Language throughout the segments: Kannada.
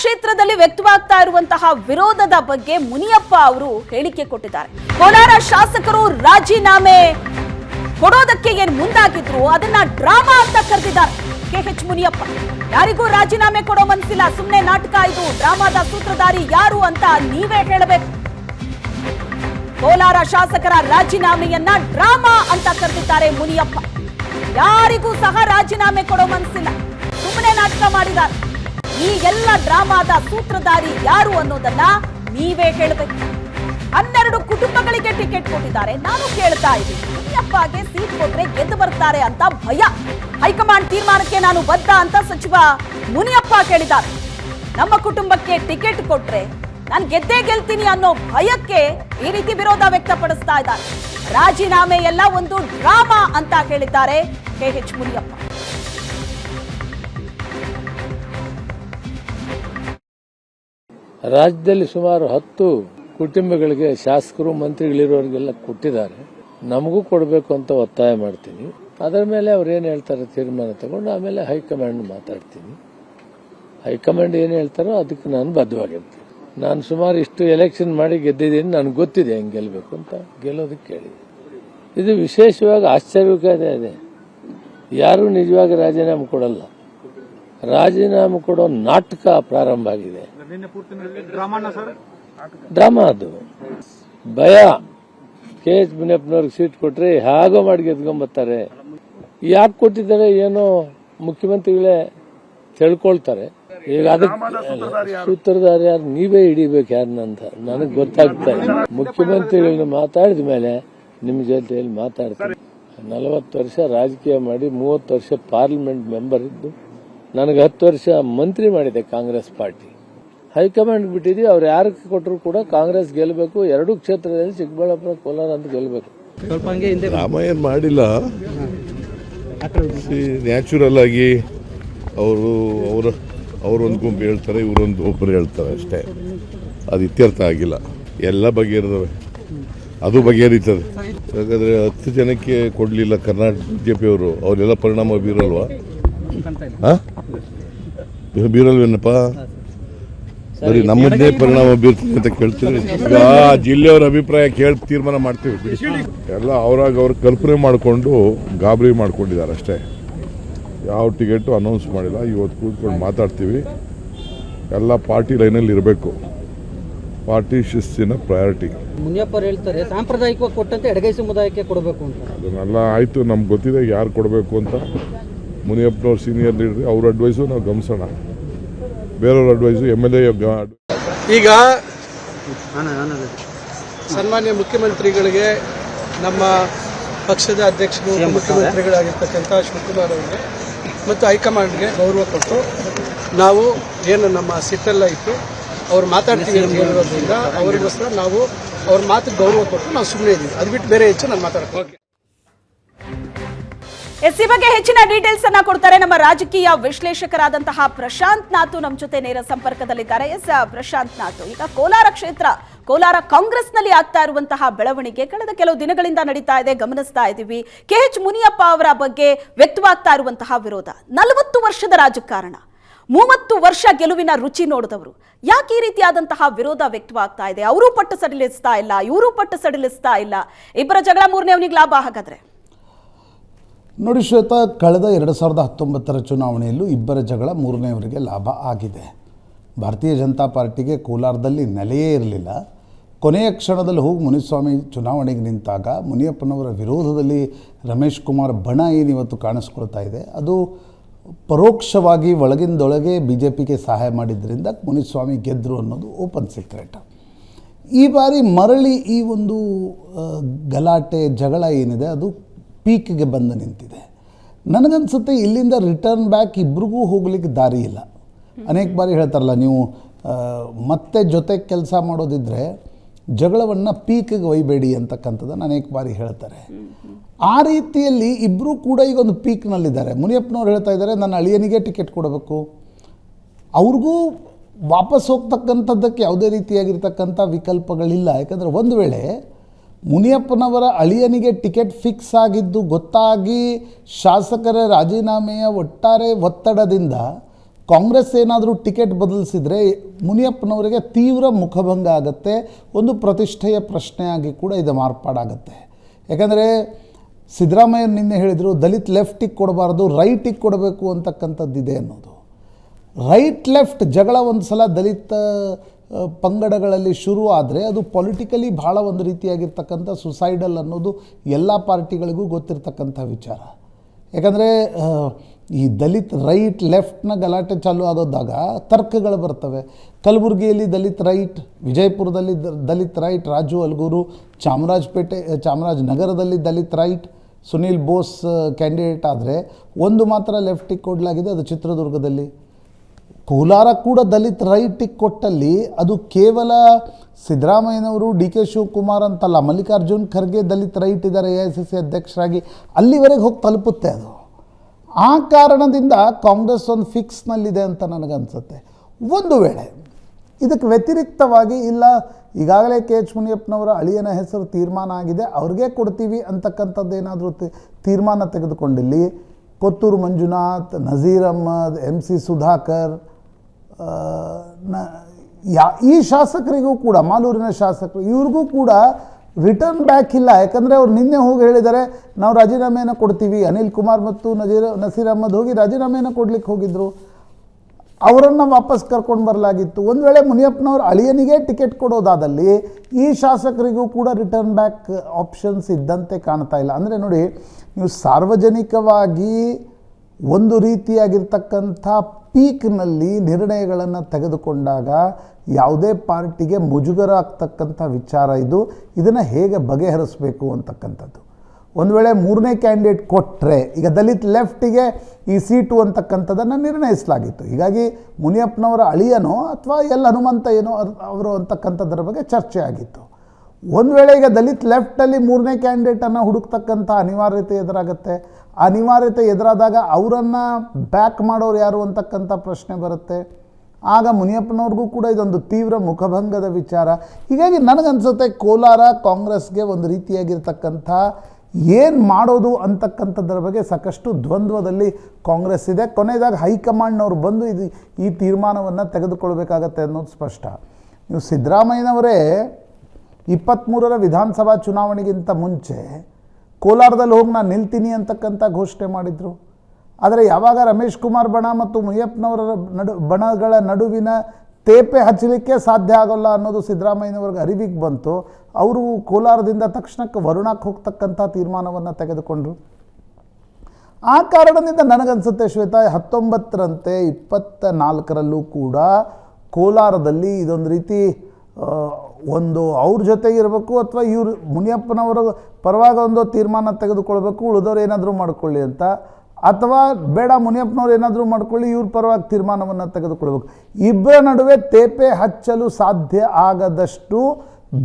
ಕ್ಷೇತ್ರದಲ್ಲಿ ವ್ಯಕ್ತವಾಗ್ತಾ ಇರುವಂತಹ ವಿರೋಧದ ಬಗ್ಗೆ ಮುನಿಯಪ್ಪ ಅವರು ಹೇಳಿಕೆ ಕೊಟ್ಟಿದ್ದಾರೆ. ಕೋಲಾರ ಶಾಸಕರು ರಾಜೀನಾಮೆ ಕೊಡೋದಕ್ಕೆ ಏನ್ ಮುಂದಾಗಿದ್ರು, ಅದನ್ನ ಡ್ರಾಮಾ ಅಂತ ಕರೆದಿದ್ದಾರೆ ಕೆಎಚ್ ಮುನಿಯಪ್ಪ. ಯಾರಿಗೂ ರಾಜೀನಾಮೆ ಕೊಡೋ ಮನಸ್ಸಿಲ್ಲ ಸುಮ್ಮನೆ ನಾಟಕ ಇದು, ಡ್ರಾಮಾದ ಸೂತ್ರಧಾರಿ ಯಾರು ಅಂತ ನೀವೇ ಹೇಳಬೇಕು. ಕೋಲಾರ ಶಾಸಕರ ರಾಜೀನಾಮೆಯನ್ನ ಡ್ರಾಮಾ ಅಂತ ಕರೆದಿದ್ದಾರೆ ಮುನಿಯಪ್ಪ. ಯಾರಿಗೂ ಸಹ ರಾಜೀನಾಮೆ ಕೊಡೋ ಮನಸ್ಸಿಲ್ಲ ಸುಮ್ಮನೆ ನಾಟಕ ಮಾಡಿದ್ದಾರೆ. ಈ ಎಲ್ಲ ಡ್ರಾಮಾದ ಸೂತ್ರಧಾರಿ ಯಾರು ಅನ್ನೋದನ್ನ ನೀವೇ ಹೇಳಬೇಕು ಹನ್ನೆರಡು ಕುಟುಂಬಗಳಿಗೆ ಟಿಕೆಟ್ ಕೊಟ್ಟಿದ್ದಾರೆ. ನಾನು ಕೇಳ್ತಾ ಇದ್ದೀನಿ. ಮುನಿಯಪ್ಪಗೆ ಸೀಟ್ ಕೊಟ್ರೆ ಗೆದ್ದು ಬರ್ತಾರೆ ಅಂತ ಭಯ. ಹೈಕಮಾಂಡ್ ತೀರ್ಮಾನಕ್ಕೆ ನಾನು ಬದ್ಧ ಅಂತ ಸಚಿವ ಮುನಿಯಪ್ಪ ಕೇಳಿದ್ದಾರೆ. ನಮ್ಮ ಕುಟುಂಬಕ್ಕೆ ಟಿಕೆಟ್ ಕೊಟ್ರೆ ನಾನು ಗೆದ್ದೇ ಗೆಲ್ತೀನಿ ಅನ್ನೋ ಭಯಕ್ಕೆ ಈ ರೀತಿ ವಿರೋಧ ವ್ಯಕ್ತಪಡಿಸ್ತಾ ಇದ್ದಾರೆ. ರಾಜೀನಾಮೆ ಎಲ್ಲ ಒಂದು ಡ್ರಾಮಾ ಅಂತ ಹೇಳಿದ್ದಾರೆ ಕೆಎಚ್ ಮುನಿಯಪ್ಪ. ರಾಜ್ಯದಲ್ಲಿ ಸುಮಾರು ಹತ್ತು ಕುಟುಂಬಗಳಿಗೆ ಶಾಸಕರು ಮಂತ್ರಿಗಳಿರೋರಿಗೆಲ್ಲ ಕೊಟ್ಟಿದ್ದಾರೆ. ನಮಗೂ ಕೊಡಬೇಕು ಅಂತ ಒತ್ತಾಯ ಮಾಡ್ತೀನಿ. ಅದರ ಮೇಲೆ ಅವ್ರು ಏನು ಹೇಳ್ತಾರೆ ತೀರ್ಮಾನ ತಗೊಂಡು ಆಮೇಲೆ ಹೈಕಮಾಂಡ್ ಮಾತಾಡ್ತೀನಿ. ಹೈಕಮಾಂಡ್ ಏನು ಹೇಳ್ತಾರೋ ಅದಕ್ಕೆ ನಾನು ಬದ್ಧವಾಗಿರ್ತೀನಿ. ನಾನು ಸುಮಾರು ಇಷ್ಟು ಎಲೆಕ್ಷನ್ ಮಾಡಿ ಗೆದ್ದಿದ್ದೀನಿ, ನನಗೆ ಗೊತ್ತಿದೆ ಹೆಂಗೆ ಗೆಲ್ಲಬೇಕು ಅಂತ ಗೆಲ್ಲೋದಕ್ಕೆ ಕೇಳಿ ಇದು ವಿಶೇಷವಾಗಿ ಆಶ್ಚರ್ಯಕಾರಿ ಇದೆ. ಯಾರೂ ನಿಜವಾಗಿ ರಾಜೀನಾಮೆ ಕೊಡಲ್ಲ. ರಾಜೀನಾಮೆ ಕೊಡೋ ನಾಟಕ ಪ್ರಾರಂಭ ಆಗಿದೆ. ಡ್ರಾಮಾ ಅದು. ಭಯ. ಕೆ ಎಚ್ ಮುನಿಯಪ್ಪನವ್ರಿಗೆ ಸೀಟ್ ಕೊಟ್ರೆ ಹೇಗೋ ಮಾಡಿ ಗೆದ್ಕೊಂಬರ್ತಾರೆ ಯಾಕೆ ಕೊಟ್ಟಿದ್ದಾರೆ ಏನೋ ಮುಖ್ಯಮಂತ್ರಿಗಳೇ ತಿಳ್ಕೊಳ್ತಾರೆ. ಈಗ ಅದಕ್ಕೆ ಸೂತ್ರಧಾರ ಯಾರು? ನೀವೇ ಹಿಡಿಬೇಕು ಯಾರನ್ನಂತ ನನಗೆ ಗೊತ್ತಾಗ್ತಾ ಇಲ್ಲ. ಮುಖ್ಯಮಂತ್ರಿಗಳನ್ನ ಮಾತಾಡಿದ ಮೇಲೆ ನಿಮ್ಮ ಜೊತೆಯಲ್ಲಿ ಮಾತಾಡ್ತೀನಿ. ನಲವತ್ತು ವರ್ಷ ರಾಜಕೀಯ ಮಾಡಿ ಮೂವತ್ತು ವರ್ಷ ಪಾರ್ಲಿಮೆಂಟ್ ಮೆಂಬರ್ ಇದ್ದು ನನಗೆ ಹತ್ತು ವರ್ಷ ಮಂತ್ರಿ ಮಾಡಿದೆ ಕಾಂಗ್ರೆಸ್ ಪಾರ್ಟಿ. ಹೈಕಮಾಂಡ್ ಬಿಟ್ಟಿದ್ವಿ, ಅವ್ರು ಯಾರು ಕೊಟ್ಟರು ಕೂಡ ಕಾಂಗ್ರೆಸ್ ಗೆಲ್ಲಬೇಕು ಎರಡೂ ಕ್ಷೇತ್ರದಲ್ಲಿ ಚಿಕ್ಕಬಳ್ಳಾಪುರ, ಕೋಲಾರ ಅಂತ ಗೆಲ್ಲಬೇಕು ರಾಮಯ್ಯ ಮಾಡಿಲ್ಲ. ನ್ಯಾಚುರಲ್ ಆಗಿ ಅವರು, ಅವರ, ಅವರೊಂದು ಗುಂಪು ಹೇಳ್ತಾರೆ, ಇವರೊಂದು ಒಬ್ಬರು ಹೇಳ್ತಾರೆ ಅಷ್ಟೇ. ಅದು ಇತ್ಯರ್ಥ ಆಗಿಲ್ಲ. ಎಲ್ಲ ಬಗೆಹರಿದವೆ. ಅದು ಬಗೆಹರಿತದೆ. ಹಾಗಾದ್ರೆ ಹತ್ತು ಜನಕ್ಕೆ ಕೊಡಲಿಲ್ಲ ಕರ್ನಾಟಕ ಬಿಜೆಪಿ ಅವರು ಅವರೆಲ್ಲ ಪರಿಣಾಮ ಬೀರಲ್ವಾ? ಹಾ? ಬೀರಲ್ವೇನಪ್ಪ? ಬರೀ ನಮ್ಮದೇ ಪರಿಣಾಮ ಬೀರ್ತೀವಿ ಅಂತ ಕೇಳ್ತೀವಿ ಈಗ ಜಿಲ್ಲೆಯವರ ಅಭಿಪ್ರಾಯ ಕೇಳಿ ತೀರ್ಮಾನ ಮಾಡ್ತೀವಿ. ಎಲ್ಲ ಅವ್ರಾಗ ಅವ್ರು ಕಲ್ಪನೆ ಮಾಡಿಕೊಂಡು ಗಾಬರಿ ಮಾಡ್ಕೊಂಡಿದ್ದಾರೆ ಅಷ್ಟೇ. ಯಾವ ಟಿಕೆಟು ಅನೌನ್ಸ್ ಮಾಡಿಲ್ಲ ಇವತ್ತು ಕೂತ್ಕೊಂಡು ಮಾತಾಡ್ತೀವಿ. ಎಲ್ಲ ಪಾರ್ಟಿ ಲೈನಲ್ಲಿ ಇರಬೇಕು. ಪಾರ್ಟಿ ಶಿಸ್ತಿನ ಪ್ರಯಾರಿಟಿ ಮುನಿಯಪ್ಪರು ಹೇಳ್ತಾರೆ ಸಾಂಪ್ರದಾಯಿಕವಾಗಿ ಕೊಟ್ಟಂತೆ ಎಡಗೈ ಸಮುದಾಯಕ್ಕೆ ಕೊಡಬೇಕು ಅಂತ. ಅದನ್ನೆಲ್ಲ ಆಯಿತು ನಮ್ಗೆ ಗೊತ್ತಿದೆ ಯಾರು ಕೊಡಬೇಕು ಅಂತ. ಮುನಿಯಪ್ಪನವ್ರು ಸೀನಿಯರ್ ಲೀಡರ್ ಅವ್ರ ಅಡ್ವೈಸು ನಾವು ಗಮನಿಸೋಣ. ಬೇರೆಯವ್ರ ಅಡ್ವೈಸು ಎಂ ಎಲ್ ಎ ಈಗ ಸನ್ಮಾನ್ಯ ಮುಖ್ಯಮಂತ್ರಿಗಳಿಗೆ ನಮ್ಮ ಪಕ್ಷದ ಅಧ್ಯಕ್ಷರು ಮುಖ್ಯಮಂತ್ರಿಗಳಾಗಿರ್ತಕ್ಕಂಥ ಶಿವಕುಮಾರ್ ಅವರಿಗೆ ಮತ್ತು ಹೈಕಮಾಂಡ್ಗೆ ಗೌರವ ಕೊಟ್ಟು ನಾವು ಏನು ನಮ್ಮ ಸಿಟ್ಟೆಲ್ಲ ಇತ್ತು ಅವ್ರು ಮಾತಾಡ್ತೀವಿ ಅಂತ ಹೇಳಿರೋದ್ರಿಂದ ಅವರಿಗೋಸ್ಕರ ನಾವು ಅವ್ರ ಮಾತಿಗೆ ಗೌರವ ಕೊಟ್ಟು ನಾವು ಸುಮ್ಮನೆ ಇದ್ದೀವಿ ಅದು ಬಿಟ್ಟು ಬೇರೆ ಹೆಚ್ಚು ನಾನು ಮಾತಾಡ್ತೀನಿ ಎಸ್ ಈ ಬಗ್ಗೆ ಹೆಚ್ಚಿನ ಡೀಟೇಲ್ಸ್ ಅನ್ನ ಕೊಡ್ತಾರೆ ನಮ್ಮ ರಾಜಕೀಯ ವಿಶ್ಲೇಷಕರಾದಂತಹ ಪ್ರಶಾಂತ್ ನಾಥು ನಮ್ಮ ಜೊತೆ ನೇರ ಸಂಪರ್ಕದಲ್ಲಿದ್ದಾರೆ. ಎಸ್, ಪ್ರಶಾಂತ್ ನಾಥು. ಈಗ ಕೋಲಾರ ಕ್ಷೇತ್ರ, ಕೋಲಾರ ಕಾಂಗ್ರೆಸ್ನಲ್ಲಿ ಆಗ್ತಾ ಇರುವಂತಹ ಬೆಳವಣಿಗೆ ಕಳೆದ ಕೆಲವು ದಿನಗಳಿಂದ ನಡೀತಾ ಇದೆ, ಗಮನಿಸ್ತಾ ಇದ್ದೀವಿ. ಕೆ. ಎಚ್. ಮುನಿಯಪ್ಪ ಅವರ ಬಗ್ಗೆ ವ್ಯಕ್ತವಾಗ್ತಾ ಇರುವಂತಹ ವಿರೋಧ. ನಲವತ್ತು ವರ್ಷದ ರಾಜಕಾರಣ. ಮೂವತ್ತು ವರ್ಷ ಗೆಲುವಿನ ರುಚಿ ನೋಡಿದವರು. ಯಾಕೆ ಈ ರೀತಿಯಾದಂತಹ ವಿರೋಧ ವ್ಯಕ್ತವಾಗ್ತಾ ಇದೆ? ಅವರು ಪಟ್ಟು ಸಡಿಲಿಸ್ತಾ ಇಲ್ಲ, ಇವರು ಪಟ್ಟು ಸಡಿಲಿಸ್ತಾ ಇಲ್ಲ. ಇಬ್ಬರ ಜಗಳ ಮೂರನೇ ಅವನಿಗೆ ಲಾಭ ಹಾಗಾದ್ರೆ. ನೋಡಿ ಶ್ವೇತಾ, ಕಳೆದ ಎರಡು ಸಾವಿರದ ಹತ್ತೊಂಬತ್ತರ ಚುನಾವಣೆಯಲ್ಲೂ ಇಬ್ಬರ ಜಗಳ ಮೂರನೆಯವರಿಗೆ ಲಾಭ ಆಗಿದೆ. ಭಾರತೀಯ ಜನತಾ ಪಾರ್ಟಿಗೆ ಕೋಲಾರದಲ್ಲಿ ನೆಲೆಯೇ ಇರಲಿಲ್ಲ. ಕೊನೆಯ ಕ್ಷಣದಲ್ಲಿ ಹೋಗಿ ಮುನಿಸ್ವಾಮಿ ಚುನಾವಣೆಗೆ ನಿಂತಾಗ ಮುನಿಯಪ್ಪನವರ ವಿರೋಧದಲ್ಲಿ ರಮೇಶ್ ಕುಮಾರ್ ಬಣ ಏನಿವತ್ತು ಕಾಣಿಸ್ಕೊಳ್ತಾ ಇದೆ. ಅದು ಪರೋಕ್ಷವಾಗಿ ಒಳಗಿಂದೊಳಗೆ ಬಿ ಜೆ ಪಿಗೆ ಸಹಾಯ ಮಾಡಿದ್ದರಿಂದ ಮುನಿಸ್ವಾಮಿ ಗೆದ್ದರು ಅನ್ನೋದು ಓಪನ್ ಸೀಕ್ರೆಟ್. ಈ ಬಾರಿ ಮರಳಿ ಈ ಒಂದು ಗಲಾಟೆ, ಜಗಳ ಏನಿದೆ, ಅದು ಪೀಕ್ಗೆ ಬಂದು ನಿಂತಿದೆ. ನನಗನ್ಸುತ್ತೆ ಇಲ್ಲಿಂದ ರಿಟರ್ನ್ ಬ್ಯಾಕ್ ಇಬ್ರಿಗೂ ಹೋಗ್ಲಿಕ್ಕೆ ದಾರಿ ಇಲ್ಲ. ಅನೇಕ ಬಾರಿ ಹೇಳ್ತಾರಲ್ಲ ನೀವು ಮತ್ತೆ ಜೊತೆ ಕೆಲಸ ಮಾಡೋದಿದ್ರೆ ಜಗಳವನ್ನು ಪೀಕ್ಗೆ ಒಯ್ಬೇಡಿ ಅಂತಕ್ಕಂಥದ್ದನ್ನು ಅನೇಕ ಬಾರಿ ಹೇಳ್ತಾರೆ. ಆ ರೀತಿಯಲ್ಲಿ ಇಬ್ಬರೂ ಕೂಡ ಈಗ ಒಂದು ಪೀಕ್ನಲ್ಲಿದ್ದಾರೆ. ಮುನಿಯಪ್ಪನವ್ರು ಹೇಳ್ತಾ ಇದ್ದಾರೆ, ನನ್ನ ಅಳಿಯನಿಗೆ ಟಿಕೆಟ್ ಕೊಡಬೇಕು. ಅವ್ರಿಗೂ ವಾಪಸ್ ಹೋಗ್ತಕ್ಕಂಥದ್ದಕ್ಕೆ ಯಾವುದೇ ರೀತಿಯಾಗಿರ್ತಕ್ಕಂಥ ವಿಕಲ್ಪಗಳಿಲ್ಲ. ಯಾಕಂದರೆ ಒಂದು ವೇಳೆ ಮುನಿಯಪ್ಪನವರ ಅಳಿಯನಿಗೆ ಟಿಕೆಟ್ ಫಿಕ್ಸ್ ಆಗಿದ್ದು ಗೊತ್ತಾಗಿ ಶಾಸಕರ ರಾಜೀನಾಮೆಯ ಒಟ್ಟಾರೆ ಒತ್ತಡದಿಂದ ಕಾಂಗ್ರೆಸ್ ಏನಾದರೂ ಟಿಕೆಟ್ ಬದಲಿಸಿದರೆ ಮುನಿಯಪ್ಪನವರಿಗೆ ತೀವ್ರ ಮುಖಭಂಗ ಆಗುತ್ತೆ. ಒಂದು ಪ್ರತಿಷ್ಠೆಯ ಪ್ರಶ್ನೆಯಾಗಿ ಕೂಡ ಇದು ಮಾರ್ಪಾಡಾಗುತ್ತೆ. ಯಾಕಂದರೆ ಸಿದ್ದರಾಮಯ್ಯ ನಿನ್ನೆ ಹೇಳಿದರು, ದಲಿತ್ ಲೆಫ್ಟಿಗೆ ಕೊಡಬಾರ್ದು, ರೈಟಿಗೆ ಕೊಡಬೇಕು ಅಂತಕ್ಕಂಥದ್ದಿದೆ ಅನ್ನೋದು. ರೈಟ್ ಲೆಫ್ಟ್ ಜಗಳ ಒಂದು ಸಲ ದಲಿತ ಪಂಗಡಗಳಲ್ಲಿ ಶುರು ಆದರೆ ಅದು ಪೊಲಿಟಿಕಲಿ ಭಾಳ ಒಂದು ರೀತಿಯಾಗಿರ್ತಕ್ಕಂಥ ಸುಸೈಡಲ್ ಅನ್ನೋದು ಎಲ್ಲ ಪಾರ್ಟಿಗಳಿಗೂ ಗೊತ್ತಿರ್ತಕ್ಕಂಥ ವಿಚಾರ. ಯಾಕಂದರೆ ಈ ದಲಿತ್ ರೈಟ್ ಲೆಫ್ಟ್ನ ಗಲಾಟೆ ಚಾಲೂ ಆಗೋದಾಗ ತರ್ಕಗಳು ಬರ್ತವೆ. ಕಲಬುರಗಿಯಲ್ಲಿ ದಲಿತ್ ರೈಟ್ ವಿಜಯಪುರದಲ್ಲಿ ದಲಿತ್ ರೈಟ್ ರಾಜು ಅಲ್ಗೂರು, ಚಾಮರಾಜಪೇಟೆ ಚಾಮರಾಜನಗರದಲ್ಲಿ ದಲಿತ್ ರೈಟ್ ಸುನೀಲ್ ಬೋಸ್ ಕ್ಯಾಂಡಿಡೇಟ್ ಆದರೆ ಒಂದು ಮಾತ್ರ ಲೆಫ್ಟಿಗೆ ಕೊಡಲಾಗಿದೆ ಅದು ಚಿತ್ರದುರ್ಗದಲ್ಲಿ. ಕೋಲಾರ ಕೂಡ ದಲಿತ್ ರೈಟಿಗೆ ಕೊಟ್ಟಲ್ಲಿ ಅದು ಕೇವಲ ಸಿದ್ದರಾಮಯ್ಯನವರು, ಡಿ ಕೆ ಶಿವಕುಮಾರ್ ಅಂತಲ್ಲ, ಮಲ್ಲಿಕಾರ್ಜುನ್ ಖರ್ಗೆ ದಲಿತ್ ರೈಟ್ ಇದ್ದಾರೆ, ಎ ಐ ಸಿ ಸಿ ಅಧ್ಯಕ್ಷರಾಗಿ, ಅಲ್ಲಿವರೆಗೆ ಹೋಗಿ ತಲುಪುತ್ತೆ ಅದು. ಆ ಕಾರಣದಿಂದ ಕಾಂಗ್ರೆಸ್ ಒಂದು ಫಿಕ್ಸ್ನಲ್ಲಿದೆ ಅಂತ ನನಗನ್ಸುತ್ತೆ. ಒಂದು ವೇಳೆ ಇದಕ್ಕೆ ವ್ಯತಿರಿಕ್ತವಾಗಿ, ಇಲ್ಲ, ಈಗಾಗಲೇ ಕೆ ಎಚ್ ಮುನಿಯಪ್ಪನವರ ಅಳಿಯನ ಹೆಸರು ತೀರ್ಮಾನ ಆಗಿದೆ, ಅವ್ರಿಗೆ ಕೊಡ್ತೀವಿ ಅಂತಕ್ಕಂಥದ್ದು ಏನಾದರೂ ತೀರ್ಮಾನ ತೆಗೆದುಕೊಂಡಿಲ್ಲಿ, ಕೊತ್ತೂರು ಮಂಜುನಾಥ್ ನಜೀರ್ ಅಹ್ಮದ್ ಎಂ ಸಿ ಸುಧಾಕರ್ ಯಾ, ಈ ಶಾಸಕರಿಗೂ ಕೂಡ, ಮಾಲೂರಿನ ಶಾಸಕರು, ಇವ್ರಿಗೂ ಕೂಡ ರಿಟರ್ನ್ ಬ್ಯಾಕ್ ಇಲ್ಲ. ಯಾಕಂದರೆ ಅವ್ರು ನಿನ್ನೆ ಹೋಗಿ ಹೇಳಿದ್ದಾರೆ, ನಾವು ರಾಜೀನಾಮೆಯನ್ನು ಕೊಡ್ತೀವಿ. ಅನಿಲ್ ಕುಮಾರ್ ಮತ್ತು ನಜೀರ್, ನಸೀರ್ ಅಹಮದ್ ಹೋಗಿ ರಾಜೀನಾಮೆಯನ್ನು ಕೊಡ್ಲಿಕ್ಕೆ ಹೋಗಿದ್ದರು ಅವರನ್ನು ವಾಪಸ್ ಕರ್ಕೊಂಡು ಬರಲಾಗಿತ್ತು. ಒಂದು ವೇಳೆ ಮುನಿಯಪ್ಪನವ್ರ ಅಳಿಯನಿಗೆ ಟಿಕೆಟ್ ಕೊಡೋದಾದಲ್ಲಿ, ಈ ಶಾಸಕರಿಗೂ ಕೂಡ ರಿಟರ್ನ್ ಬ್ಯಾಕ್ ಆಪ್ಷನ್ಸ್ ಇದ್ದಂತೆ ಕಾಣ್ತಾ ಇಲ್ಲ. ಅಂದರೆ ನೋಡಿ, ನೀವು ಸಾರ್ವಜನಿಕವಾಗಿ ಒಂದು ರೀತಿಯಾಗಿರ್ತಕ್ಕಂಥ ಪೀಕ್ನಲ್ಲಿ ನಿರ್ಣಯಗಳನ್ನು ತೆಗೆದುಕೊಂಡಾಗ ಯಾವುದೇ ಪಾರ್ಟಿಗೆ ಮುಜುಗರ ಆಗ್ತಕ್ಕಂಥ ವಿಚಾರ ಇದು. ಇದನ್ನು ಹೇಗೆ ಬಗೆಹರಿಸಬೇಕು ಅಂತಕ್ಕಂಥದ್ದು. ಒಂದು ವೇಳೆ ಮೂರನೇ ಕ್ಯಾಂಡಿಡೇಟ್ ಕೊಟ್ಟರೆ ಈಗ ದಲಿತ್ ಲೆಫ್ಟಿಗೆ ಈ ಸೀಟು ಅಂತಕ್ಕಂಥದ್ದನ್ನು ನಿರ್ಣಯಿಸಲಾಗಿತ್ತು. ಹೀಗಾಗಿ ಮುನಿಯಪ್ಪನವರ ಅಳಿಯನೋ ಅಥವಾ ಎಲ್ ಹನುಮಂತ ಏನೋ ಅವರು ಅಂತಕ್ಕಂಥದ್ರ ಬಗ್ಗೆ ಚರ್ಚೆ ಆಗಿತ್ತು. ಒಂದು ವೇಳೆ ಈಗ ದಲಿತ್ ಲೆಫ್ಟಲ್ಲಿ ಮೂರನೇ ಕ್ಯಾಂಡಿಡೇಟನ್ನು ಹುಡುಕ್ತಕ್ಕಂಥ ಅನಿವಾರ್ಯತೆ ಎದುರಾಗುತ್ತೆ. ಅನಿವಾರ್ಯತೆ ಎದುರಾದಾಗ ಅವರನ್ನು ಬ್ಯಾಕ್ ಮಾಡೋರು ಯಾರು ಅಂತಕ್ಕಂಥ ಪ್ರಶ್ನೆ ಬರುತ್ತೆ. ಆಗ ಮುನಿಯಪ್ಪನವ್ರಿಗೂ ಕೂಡ ಇದೊಂದು ತೀವ್ರ ಮುಖಭಂಗದ ವಿಚಾರ. ಹೀಗಾಗಿ ನನಗನ್ಸುತ್ತೆ ಕೋಲಾರ ಕಾಂಗ್ರೆಸ್ಗೆ ಒಂದು ರೀತಿಯಾಗಿರ್ತಕ್ಕಂಥ ಏನು ಮಾಡೋದು ಅಂತಕ್ಕಂಥದ್ರ ಬಗ್ಗೆ ಸಾಕಷ್ಟು ದ್ವಂದ್ವದಲ್ಲಿ ಕಾಂಗ್ರೆಸ್ ಇದೆ. ಕೊನೆಯದಾಗಿ ಹೈಕಮಾಂಡ್ನವ್ರು ಬಂದು ಇದು ಈ ತೀರ್ಮಾನವನ್ನು ತೆಗೆದುಕೊಳ್ಬೇಕಾಗತ್ತೆ ಅನ್ನೋದು ಸ್ಪಷ್ಟ. ನೀವು ಸಿದ್ದರಾಮಯ್ಯನವರೇ ಇಪ್ಪತ್ತ್ಮೂರರ ವಿಧಾನಸಭಾ ಚುನಾವಣೆಗಿಂತ ಮುಂಚೆ ಕೋಲಾರದಲ್ಲಿ ಹೋಗಿ ನಾನು ನಿಲ್ತೀನಿ ಅಂತಕ್ಕಂಥ ಘೋಷಣೆ ಮಾಡಿದರು. ಆದರೆ ಯಾವಾಗ ರಮೇಶ್ ಕುಮಾರ್ ಬಣ ಮತ್ತು ಮುಯ್ಯಪ್ಪನವರ ನಡು ಬಣಗಳ ನಡುವಿನ ತೇಪೆ ಹಚ್ಚಲಿಕ್ಕೆ ಸಾಧ್ಯ ಆಗೋಲ್ಲ ಅನ್ನೋದು ಸಿದ್ದರಾಮಯ್ಯನವ್ರಿಗೆ ಅರಿವಿಗೆ ಬಂತು. ಅವರು ಕೋಲಾರದಿಂದ ತಕ್ಷಣಕ್ಕೆ ವರುಣಕ್ಕೆ ಹೋಗ್ತಕ್ಕಂಥ ತೀರ್ಮಾನವನ್ನು ತೆಗೆದುಕೊಂಡರು. ಆ ಕಾರಣದಿಂದ ನನಗನ್ಸುತ್ತೆ ಶ್ವೇತಾ, ಹತ್ತೊಂಬತ್ತರಂತೆ ಇಪ್ಪತ್ತ ನಾಲ್ಕರಲ್ಲೂ ಕೂಡ ಕೋಲಾರದಲ್ಲಿ ಇದೊಂದು ರೀತಿ ಒಂದು ಅವ್ರ ಜೊತೆಗೆ ಇರಬೇಕು ಅಥವಾ ಇವರು ಮುನಿಯಪ್ಪನವರ ಪರವಾಗಿ ಒಂದು ತೀರ್ಮಾನ ತೆಗೆದುಕೊಳ್ಬೇಕು, ಉಳಿದವ್ರು ಏನಾದರೂ ಮಾಡ್ಕೊಳ್ಳಿ ಅಂತ. ಅಥವಾ ಬೇಡ, ಮುನಿಯಪ್ಪನವ್ರು ಏನಾದರೂ ಮಾಡ್ಕೊಳ್ಳಿ, ಇವ್ರ ಪರವಾಗಿ ತೀರ್ಮಾನವನ್ನು ತೆಗೆದುಕೊಳ್ಬೇಕು. ಇಬ್ಬರ ನಡುವೆ ತೇಪೆ ಹಚ್ಚಲು ಸಾಧ್ಯ ಆಗದಷ್ಟು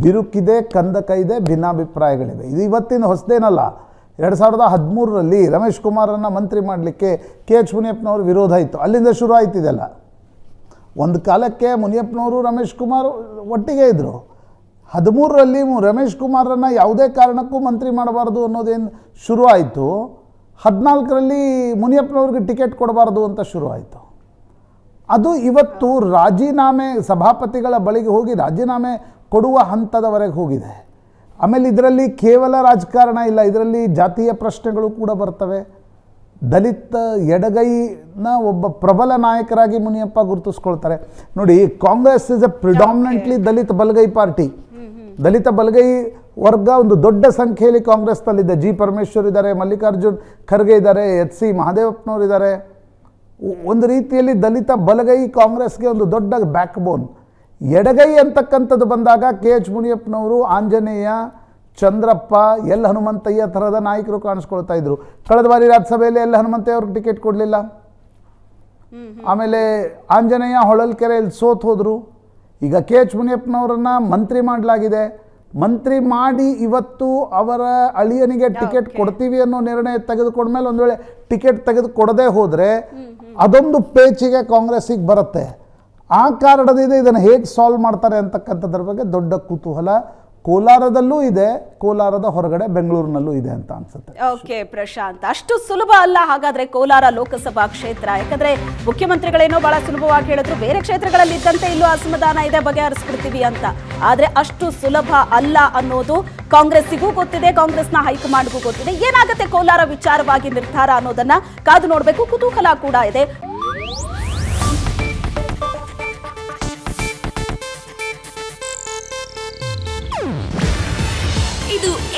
ಬಿರುಕಿದೆ ಕಂದಕ ಇದೆ ಭಿನ್ನಾಭಿಪ್ರಾಯಗಳಿವೆ. ಇದು ಇವತ್ತಿನ ಹೊಸದೇನಲ್ಲ. ಎರಡು ಸಾವಿರದ ಹದಿಮೂರರಲ್ಲಿ ರಮೇಶ್ ಕುಮಾರನ್ನು ಮಂತ್ರಿ ಮಾಡಲಿಕ್ಕೆ ಕೆ ಎಚ್ ಮುನಿಯಪ್ಪನವ್ರ ವಿರೋಧ ಇತ್ತು. ಅಲ್ಲಿಂದ ಶುರು ಆಯ್ತು ಇದೆಲ್ಲ. ಒಂದು ಕಾಲಕ್ಕೆ ಮುನಿಯಪ್ಪನವರು, ರಮೇಶ್ ಕುಮಾರ್ ಒಟ್ಟಿಗೆ ಇದ್ದರು ಹದಿಮೂರರಲ್ಲಿ ರಮೇಶ್ ಕುಮಾರನ್ನು ಯಾವುದೇ ಕಾರಣಕ್ಕೂ ಮಂತ್ರಿ ಮಾಡಬಾರ್ದು ಅನ್ನೋದೇನು ಶುರು ಆಯಿತು. ಹದಿನಾಲ್ಕರಲ್ಲಿ ಮುನಿಯಪ್ಪನವ್ರಿಗೆ ಟಿಕೆಟ್ ಕೊಡಬಾರ್ದು ಅಂತ ಶುರು ಆಯಿತು. ಅದು ಇವತ್ತು ರಾಜೀನಾಮೆ, ಸಭಾಪತಿಗಳ ಬಳಿಗೆ ಹೋಗಿ ರಾಜೀನಾಮೆ ಕೊಡುವ ಹಂತದವರೆಗೆ ಹೋಗಿದೆ. ಆಮೇಲೆ ಇದರಲ್ಲಿ ಕೇವಲ ರಾಜಕಾರಣ ಇಲ್ಲ, ಇದರಲ್ಲಿ ಜಾತಿಯ ಪ್ರಶ್ನೆಗಳು ಕೂಡ ಬರ್ತವೆ. ದಲಿತ ಎಡಗೈನ ಒಬ್ಬ ಪ್ರಬಲ ನಾಯಕರಾಗಿ ಮುನಿಯಪ್ಪ ಗುರುತಿಸ್ಕೊಳ್ತಾರೆ. ನೋಡಿ Congress is a predominantly Dalit balagai party. Dalit ಬಲಗೈ ವರ್ಗ ಒಂದು ದೊಡ್ಡ ಸಂಖ್ಯೆಯಲ್ಲಿ ಕಾಂಗ್ರೆಸ್ನಲ್ಲಿದೆ. ಜಿ ಪರಮೇಶ್ವರ್ ಇದ್ದಾರೆ ಮಲ್ಲಿಕಾರ್ಜುನ್ ಖರ್ಗೆ ಇದ್ದಾರೆ ಎಚ್ ಸಿ ಮಹಾದೇವಪ್ಪನವರಿದ್ದಾರೆ ಒಂದು ರೀತಿಯಲ್ಲಿ ದಲಿತ ಬಲಗೈ ಕಾಂಗ್ರೆಸ್ಗೆ ಒಂದು ದೊಡ್ಡ ಬ್ಯಾಕ್ ಬೋನ್ ಎಡಗೈ ಅಂತಕ್ಕಂಥದ್ದು ಬಂದಾಗ ಕೆ ಎಚ್ ಮುನಿಯಪ್ಪನವರು ಆಂಜನೇಯ ಚಂದ್ರಪ್ಪ ಎಲ್ ಹನುಮಂತಯ್ಯ ಥರದ ನಾಯಕರು ಕಾಣಿಸ್ಕೊಳ್ತಾ ಇದ್ರು. ಕಳೆದ ಬಾರಿ ರಾಜ್ಯಸಭೆಯಲ್ಲಿ ಎಲ್ ಹನುಮಂತಯ್ಯ ಅವ್ರಿಗೆ ಟಿಕೆಟ್ ಕೊಡಲಿಲ್ಲ. ಆಮೇಲೆ ಆಂಜನೇಯ ಹೊಳಲ್ಕೆರೆಯಲ್ಲಿ ಸೋತ್ ಹೋದರು. ಈಗ ಕೆ ಎಚ್ ಮುನಿಯಪ್ಪನವರನ್ನ ಮಂತ್ರಿ ಮಾಡಲಾಗಿದೆ. ಮಂತ್ರಿ ಮಾಡಿ ಇವತ್ತು ಅವರ ಅಳಿಯನಿಗೆ ಟಿಕೆಟ್ ಕೊಡ್ತೀವಿ ಅನ್ನೋ ನಿರ್ಣಯ ತೆಗೆದುಕೊಂಡ ಮೇಲೆ ಒಂದು ವೇಳೆ ಟಿಕೆಟ್ ತೆಗೆದು ಕೊಡದೇ ಹೋದರೆ ಅದೊಂದು ಪೇಚಿಗೆ ಕಾಂಗ್ರೆಸ್ಸಿಗೆ ಬರುತ್ತೆ. ಆ ಕಾರಣದಿಂದ ಇದನ್ನು ಹೇಗೆ ಸಾಲ್ವ್ ಮಾಡ್ತಾರೆ ಅಂತಕ್ಕಂಥದ್ರ ಬಗ್ಗೆ ದೊಡ್ಡ ಕುತೂಹಲ. ಕೋಲಾರದಲ್ಲೂ ಇದೆ, ಕೋಲಾರದ ಹೊರಗಡೆ ಬೆಂಗಳೂರಿನಲ್ಲೂ ಇದೆ ಅಂತ ಅನ್ಸುತ್ತೆ. ಓಕೆ, ಪ್ರಶಾಂತ್. ಅಷ್ಟು ಸುಲಭ ಅಲ್ಲ, ಹಾಗಾದ್ರೆ ಕೋಲಾರ ಲೋಕಸಭಾ ಕ್ಷೇತ್ರ. ಯಾಕಂದ್ರೆ ಮುಖ್ಯಮಂತ್ರಿಗಳೇನೋ ಬಹಳ ಸುಲಭವಾಗಿ ಹೇಳಿದ್ರು, ಬೇರೆ ಕ್ಷೇತ್ರಗಳಲ್ಲಿ ಇದ್ದಂತೆ ಇಲ್ಲೂ ಅಸಮಾಧಾನ ಇದೆ, ಬಗೆಹರಿಸ್ಬಿಡ್ತೀವಿ ಅಂತ. ಆದ್ರೆ ಅಷ್ಟು ಸುಲಭ ಅಲ್ಲ ಅನ್ನೋದು ಕಾಂಗ್ರೆಸ್ಸಿಗೂ ಗೊತ್ತಿದೆ, ಕಾಂಗ್ರೆಸ್ನ ಹೈಕಮಾಂಡ್ಗೂ ಗೊತ್ತಿದೆ. ಏನಾಗುತ್ತೆ ಕೋಲಾರ ವಿಚಾರವಾಗಿ ನಿರ್ಧಾರ ಅನ್ನೋದನ್ನ ಕಾದು ನೋಡಬೇಕು, ಕುತೂಹಲ ಕೂಡ ಇದೆ.